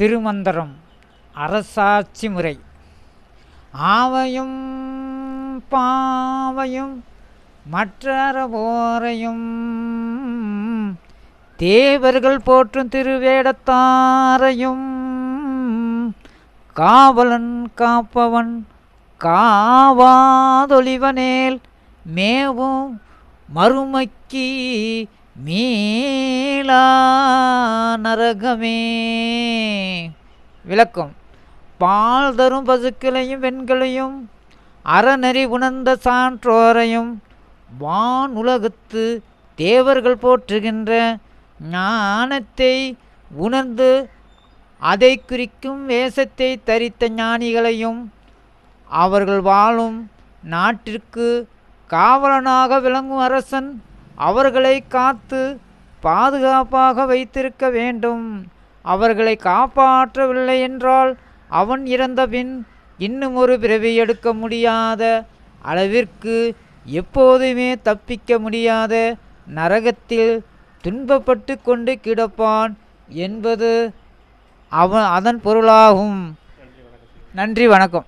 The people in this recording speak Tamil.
திருமந்திரம் அரசாட்சி முறை. ஆவையும் பாவையும் மற்ற போரையும் தேவர்கள் போற்றும் திருவேடத்தாரையும் காவலன் காப்பவன் காவாதொழிவனேல் மேவும் மறுமைக்கு மீளா நரகமே. விளக்கம். பால் தரும் பசுக்களையும் பெண்களையும் அறநெறி உணர்ந்த சான்றோரையும் வான் உலகத்து தேவர்கள் போற்றுகின்ற ஞானத்தை உணர்ந்து அதை குறிக்கும் வேஷத்தை தரித்த ஞானிகளையும் அவர்கள் வாழும் நாட்டிற்கு காவலனாக விளங்கும் அரசன் அவர்களை காத்து பாதுகாப்பாக வைத்திருக்க வேண்டும். அவர்களை காப்பாற்றவில்லை என்றால் அவன் இறந்தபின் இன்னும் ஒரு பிறவி எடுக்க முடியாத அளவிற்கு எப்போதுமே தப்பிக்க முடியாத நரகத்தில் துன்பப்பட்டு கொண்டு கிடப்பான் என்பது அவன் அதன் பொருளாகும். நன்றி வணக்கம்.